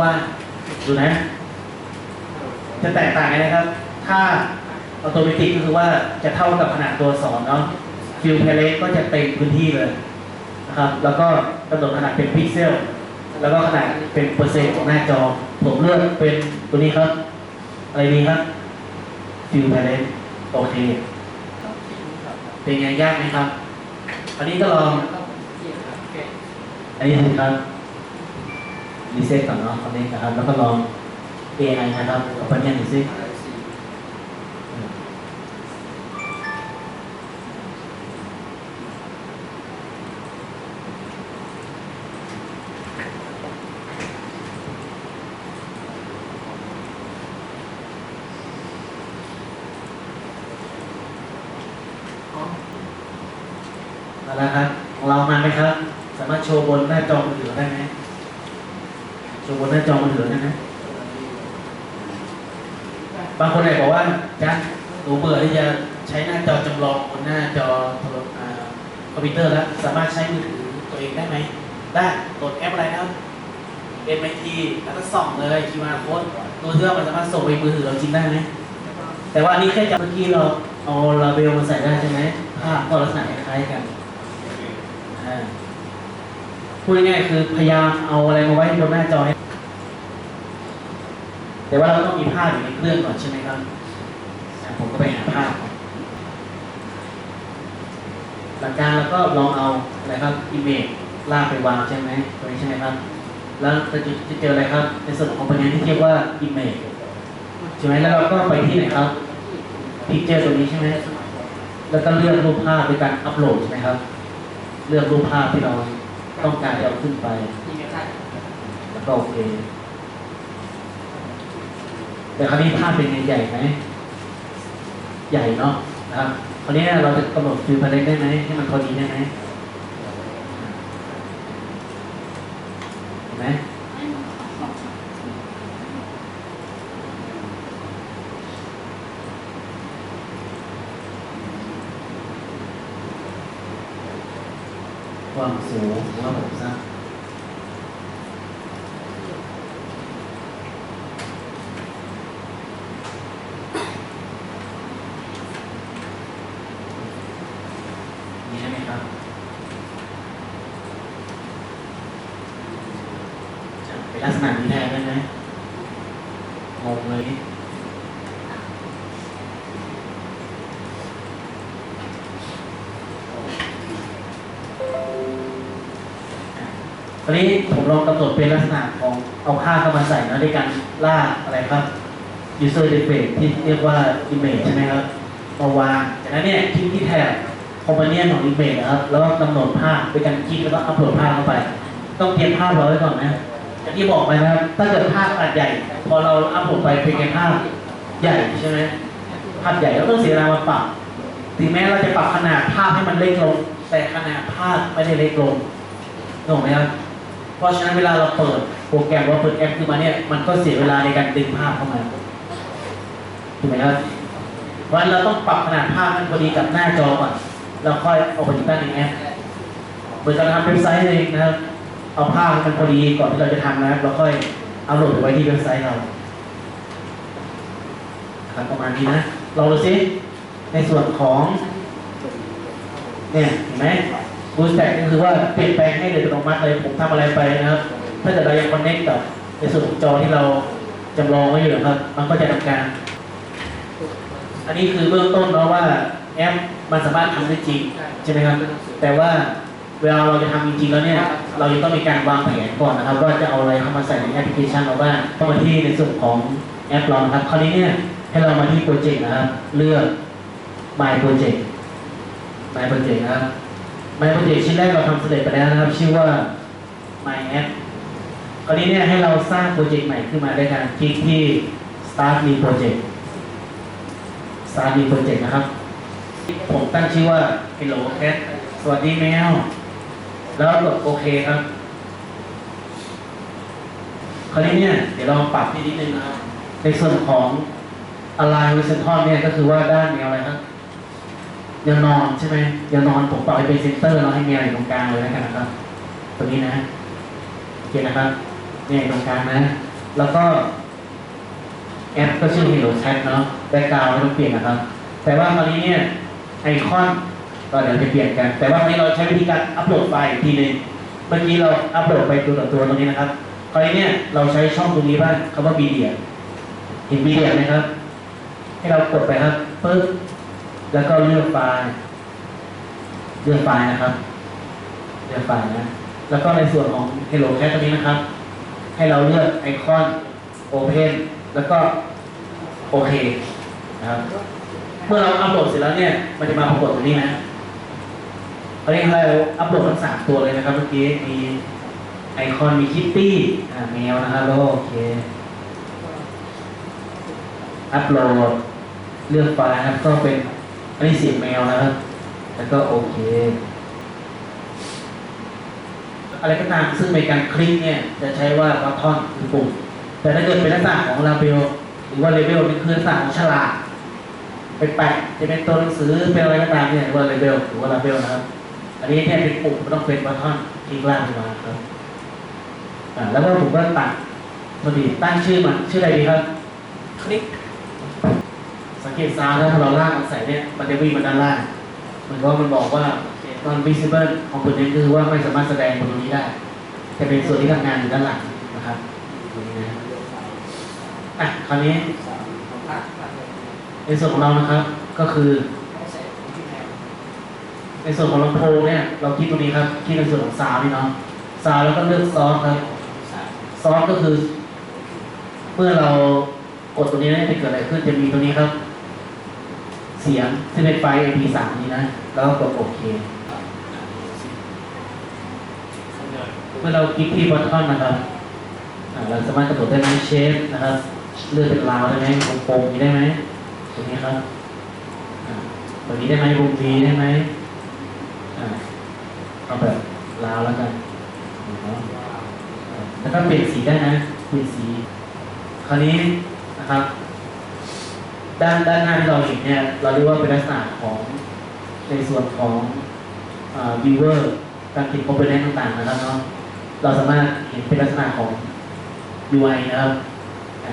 ว้าดูนะ จะแตกต่างกันนะครับ ถ้าออโตเมติกก็คือว่าจะเท่ากับขนาดตัวสอนเนาะฟิลเพลสก็จะเต็มพื้นที่เลยนะครับแล้วก็กำหนดขนาดเป็นพิกเซล แล้วก็ขนาดเป็นเปอร์เซ็นต์ของหน้าจอ ผมเลือกเป็นตัวนี้ครับ อะไรดีครับฟิลเพลสโอเคเป็นไงยากไหมครับ อันนี้ก็ลอง อันนี้ถูกครับ รีเซ็ตก่อนเนาะคอนเนคนะครับ แล้วก็ลอง AI นะครับเอาไปเนี่ยหน่อยสิเอาละครับ เรามาไหมครับ สามารถโชว์บนหน้าจอมือถือได้ไหม โชว์บนหน้าจอมือถือได้ไหมบางคนอาจบอกว่าจันหนูเบื่อที่จะใช้หน้าจอจำลองบนหน้าจอคอมพิวเตอร์แล้ว สามารถใช้มือถือตัวเองได้ไหม ได้โหลดแอปอะไรนะครับ MIT แล้วก็ส่องเลย QR code ตัวเทื่อมันสามารถส่งไปมือถือเราจริงได้ไหมแต่ว่าอันนี้แค่จำเมื่อกี้เราเอาลาเบลมาใส่ได้ใช่ไหมภาพก็ลักษณะคล้ายกันอ่า พูดง่ายๆคือพยายามเอาอะไรมาไว้บนหน้าจอให้แต่ว่าเราต้องมีภาพอยู่ในเครื่องก่อนใช่ไหมครับผมก็ไปหาภาพหลักการเราก็ลองเอาอะไรครับอิมเมจลากไปวางใช่ไหมตรงนี้ใช่ไหมครับ แล้วจะจะเจออะไรครับ ในส่วนของคอมโพเนที่เรียกว่าอิมเมจใช่ไหมแล้วเราก็ไปที่ไหนครับพิกเจอร์ตรงนี้ใช่ไหมแล้วก็เลือกรูปภาพในการอัปโหลดใช่ไหมครับ เลือกรูปภาพที่เรา ต้องการจะเอาขึ้นไป แล้วก็โอเค แต่คราวนี้ภาพเป็นใหญ่ไหม ใหญ่เนาะนะครับคราวนี้เราจะกำหนดฟิลพาเลตได้ไหมให้มันพอดีได้ไหมเห็นไหม ความสูงของระบบซ อนนี้ผมลองกำหนดเป็นลักษณะของเอาค่าเข้ามาใส่นะด้วยการลากอะไรครับ user interface ที่เรียกว่า image ใช่ไหมครับมาวางจากนั้นเนี่ยคลิกที่แถบคอมโพเนนต์ของ image นะครับ แล้วก็กำหนดภาพโดยการคลิกแล้วก็อัปโหลดภาพเข้าไป ต้องเตรียมภาพเราไว้ก่อนนะอย่างที่บอกไปนะครับ ถ้าเกิดภาพขนาดใหญ่ พอเราอัปโหลดไปเป็นแค่ภาพใหญ่ใช่ไหมภาพใหญ่เราต้องเสียเวลามาปรับ ถึงแม้เราจะปรับขนาดภาพให้มันเล็กลง แต่ขนาดภาพไม่ได้เล็กลงถูกไหมครับ เพราะฉะนั้นเวลาเราเปิดโปรแกรมว่าเปิดแอปขึ้นมาเนี่ยมันก็เสียเวลาในการดึงภาพเข้ามาถูกไหมครับวันเราต้องปรับขนาดภาพให้พอดีกับหน้าจอก่อนแล้วค่อยเอาไปติดตั้งในแอปเหมือนการทำเว็บไซต์เองนะครับ เอาภาพให้มันพอดีก่อนที่เราจะทำนะครับเราค่อยเอาโหลดไปไว้ที่เว็บไซต์เราครับประมาณนี้นะลองดูซิในส่วนของเนี่ยเห็นไหม บูสแต็กก็คือว่าเปลี่ยนแปลงให้โดยอัตโนมัติเลยผมทำอะไรไปนะครับ ถ้าเกิดเรายังคอนเนคกับในส่วนของจอที่เราจำลองไว้อยู่นะครับ มันก็จะทำการ อันนี้คือเบื้องต้นเนาะว่าแอปมันสามารถทำได้จริงใช่ไหมครับ แต่ว่าเวลาเราจะทำจริงๆแล้วเนี่ย เราจะต้องมีการวางแผนก่อนนะครับ ว่าจะเอาอะไรเข้ามาใส่ในแอปพลิเคชันเราบ้างเข้ามาที่ในส่วนของแอปเรานะครับ คราวนี้เนี่ยให้เรามาที่โปรเจกต์นะครับ เลือก My Project My Project นะครับ My Project ชิ้นแรกเราทำเสร็จไปแล้วนะครับ ชื่อว่า My App คราวนี้เนี่ยให้เราสร้างโปรเจกต์ใหม่ขึ้นมาด้วยการคลิกที่ Start New Project Start New Project นะครับ ผมตั้งชื่อว่า Hello Cat สวัสดีแมว แล้วกดโอเคครับ คราวนี้เนี่ยเดี๋ยวเราปรับนิดนึงนะครับ ในส่วนของ Align Horizontal เนี่ยก็คือว่าด้านแนวอะไรครับ แนวนอนใช่ไหมแนวนอนผมปรับให้เป็นเซนเตอร์เราให้แมวอยู่ตรงกลางเลยนะครับ ตรงนี้นะโอเคนะครับเนี่ยตรงกลางนะ แล้วก็แอปก็ชื่อ Hello Chat เนาะแบ็กกราวด์ไม่ต้องเปลี่ยนนะครับ แต่ว่าคราวนี้เนี่ยไอคอนก็เดี๋ยวจะเปลี่ยนกัน แต่ว่าคราวนี้เราใช้วิธีการอัปโหลดไฟล์อีกทีหนึงเมื่อกี้เราอัปโหลดไปตัวต่อตัวตรงนี้นะครับคราวนี้เนี่ยเราใช้ช่องตรงนี้บ้างคำว่า media เห็น media ไหมครับ ให้เรากดไปครับปึ๊บ แล้วก็เลือกไฟล์เลือกไฟล์นะครับ เลือกไฟล์นะ แล้วก็ในส่วนของ Hello Cat ตรงนี้นะครับ ให้เราเลือกไอคอน Open แล้วก็โอเคนะครับเมื่อเราอัปโหลดเสร็จแล้วเนี่ย มันจะมาปรากฏตรงนี้นะตอนนี้เราอัปโหลดทั้งสามตัวเลยนะครับ เมื่อกี้มีไอคอนมีคิตตี้แมวนะครับแล้วโอเค อัปโหลดเลือกไฟล์นะครับก็เป็น อันนี้เสียงแมวนะครับ แล้วก็โอเค อะไรก็ตามซึ่งในการคลิกเนี่ย จะใช้ว่าบัตทอนคือปุ่ม แต่ถ้าเกิดเป็นลักษณะของลาเบลหรือว่าเลเบลนี่คือลักษณะของฉลากไปแปะจะเป็นตัวหนังสือเป็นอะไรก็ตามเนี่ยว่าเลเบลหรือว่าลาเบลนะครับ อันนี้เนี่ยเป็นปุ่มมันต้องเป็นบัตทอนคลิกล่างขึ้นมาครับแล้วก็ผมก็ตัดพอดีตั้งชื่อมันชื่ออะไรดีครับ คลิก สังเกตซาถ้าเราลากมันใส่เนี่ยมันจะวิ่งมาด้านล่างเหมือนว่ามันบอกว่า non visible component คือว่าไม่สามารถแสดงบนตรงนี้ได้ จะเป็นส่วนที่ทำงานอยู่ด้านหลังนะครับตรงนี้นะอะคราวนี้ในส่วนของเรานะครับ ก็คือในส่วนของลำโพงเนี่ยเราคิดตรงนี้ครับคิดในส่วนของซาวด์นี่เนาะซาวแล้วก็เลือกซอสครับซอสก็คือ เมื่อเรากดตรงนี้เนี่ยจะเกิดอะไรขึ้นจะมีตรงนี้ครับ สียงที่เป็นไฟล์ MP3 นี้นะ แล้วก็กดโอเค เมื่อเราคลิกที่บัตทอนนะครับเราสามารถกระโดดได้ไหมเชฟนะครับ เลือกเป็นราวได้ไหมวงกลมนี้ได้ไหมตรงนี้ครับอ่าตรงนี้ได้ไหมวงวีได้ไหมเอาแบบราวแล้วกันแล้วก็เปลี่ยนสีได้นะเปลี่ยนสี คราวนี้นะครับ ด้านด้านหน้าที่เราเห็นเนี่ยเราเรียกว่าเป็นลักษณะของในส่วนของวิวเวอร์การติดคอมโพเนนต์ต่างๆนะครับเนาะเราสามารถเห็นเป็นลักษณะของ UI นะครับ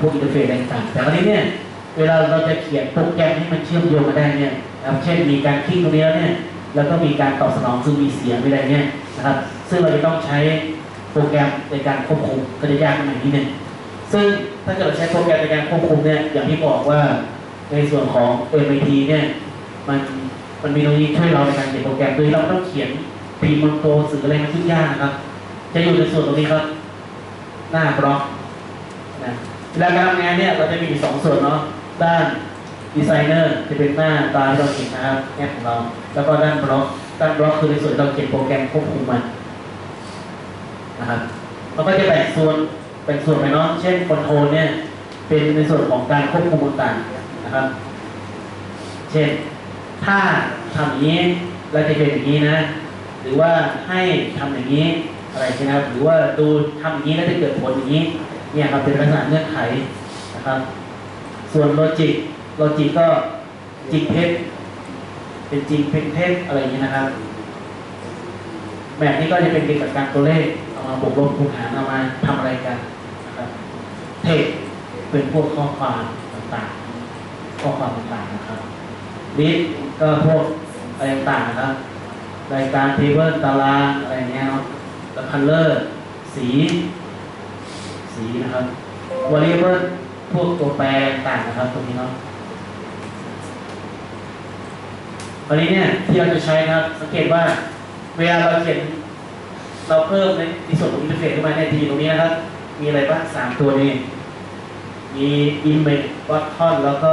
พวกอินเทอร์เฟซต่างๆแต่วันนี้เนี่ยเวลาเราจะเขียนโปรแกรมให้มันเชื่อมโยงกันได้เนี่ยนะครับเช่นมีการคลิกตรงนี้แล้วเนี่ยแล้วก็มีการตอบสนองซึ่งมีเสียงอะไรเนี่ยนะครับ ซึ่งเราจะต้องใช้โปรแกรมในการควบคุมก็จะยากขึ้นมานิดนึงซึ่งถ้าเกิดเราใช้โปรแกรมในการควบคุมเนี่ยอย่างที่บอกว่า ในส่วนของ MIT เนี่ยมันมันมีตรงนี้ช่วยเราในการเขียนโปรแกรมโดยเราไม่ต้องเขียนปีมอนโตสื่ออะไรมันทุกอย่างนะครับ จะอยู่ในส่วนตรงนี้ครับ หน้าบล็อกนะเวลาการทำงานเนี่ยเราจะมีสองส่วนเนาะด้านดีไซเนอร์จะเป็นหน้าตาที่เราเขียนนะครับแอปของเรา แล้วก็ด้านบล็อกด้านบล็อกคือในส่วนเราเขียนโปรแกรมควบคุมมันนะครับเราก็จะแบ่งส่วนเป็นส่วนไปเนาะเช่นคอนโทรลเนี่ยเป็นในส่วนของการควบคุมต่างๆ นะครับ เช่น ถ้าทำอย่างนี้เราจะเป็นอย่างนี้นะ หรือว่าให้ทำอย่างนี้อะไรใช่ไหมครับหรือว่าดูทำอย่างนี้แล้วจะเกิดผลอย่างนี้ เนี่ยครับเป็นลักษณะเงื่อนไขนะครับ ส่วนโลจิกโลจิกก็จริงเท็จเป็นจริงเป็นเท็จอะไรอย่างนี้นะครับ แบบนี้ก็จะเป็นเกี่ยวกับการตัวเลขเอามาบวกลบคูณหารเอามาทำอะไรกันนะครับเทคเป็นพวกข้อความต่างๆ ข้อความต่างๆนะครับลิสก็พวกอะไรต่างๆนะครับรายการเทเบิลตารางอะไรเงี้ยเนาะแล้วคัลเลอร์สี สีนะครับวอลเลย์บอลพวกตัวแปรต่างๆนะครับตรงนี้เนาะวันนี้เนี่ยที่เราจะใช้นะครับ สังเกตว่าเวลาเราเขียนเราเพิ่มในในส่วนของอินเทอร์เฟซขึ้นมาในทีตรงนี้นะครับ มีอะไรบ้างสามตัวนี้ มี image button แล้วก็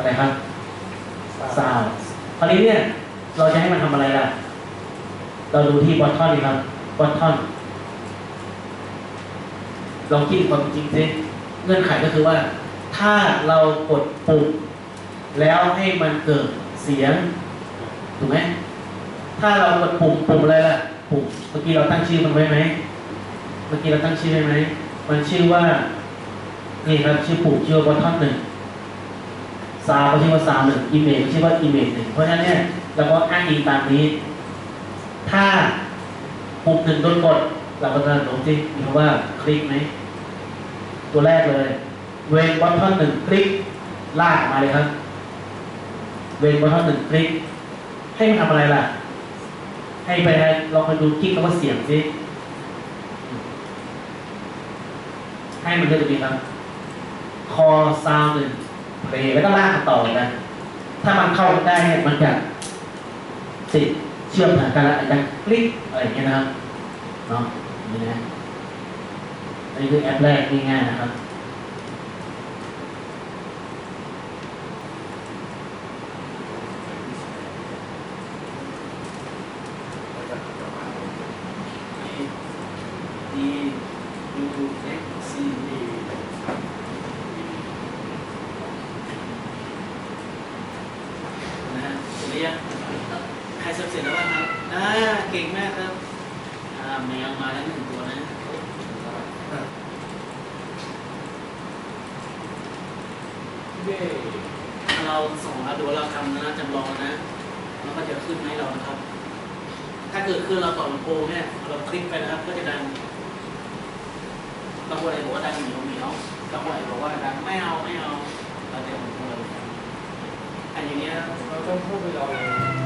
อะไรครับ sound คราวนี้เนี่ย เราจะให้มันทำอะไรล่ะ เราดูที่ button นี่ครับ button ลองคิดความจริงสิเงื่อนไขก็คือว่า ถ้าเรากดปุ่มแล้วให้มันเกิดเสียงถูกไหมถ้าเรากดปุ่มปุ่มอะไรล่ะ ปุ่มเมื่อกี้เราตั้งชื่อมันไว้ไหมเมื่อกี้เราตั้งชื่อไว้ไหมมันชื่อว่านี่ครับชื่อปุ่มชื่อว่า button หนึ่ง ซาวก็ชื่อว่าซาวหนึ่ง image ก็ชื่อว่า image หนึ่งเพราะฉะนั้นเนี่ยเราก็อ้างอิงตามนี้ ถ้าปุ่มหนึ่งโดนกดเราก็จะลงที่มีคำว่าคลิกไหมตัวแรกเลย เวนบอททอนหนึ่งคลิกลากมาเลยครับ เวนบอททอนหนึ่งคลิก ให้มันทำอะไรล่ะ ให้ไปลองไปดูคลิกแล้วก็เสียงสิให้มันเลือกตรงนี้ครับ คอซาวหนึ่ง ตีแล้วก็ลากมันต่อกันถ้ามันเข้ากันได้เนี่ยมันจะติดเชื่อมหากันแล้วอาจจะคลิกอะไรอย่างเงี้ยนะครับเนาะนี่นะอันนี้คือแอปแรกง่ายๆนะครับียใครเสร็จเร็จแล้วบ้างครับอ่าเก่งมากครับอ่าแมวมาแล้วหนึ่งตัวนะเราส่งเราดูว่าเราทำนะจำลองนะมันก็จะขึ้นให้เรานะครับ ถ้าเกิดขึ้นเราต่อลำโพงเนี่ยเราคลิกไปนะครับก็จะดังบางคนอาจบอกว่าดังเหนียวเหนียวบางคนอาจบอกว่าดังไม่เอาไม่เอาเราจะลำโพง อันอย่างเงี้ยเราต้องพูดไปเราเลย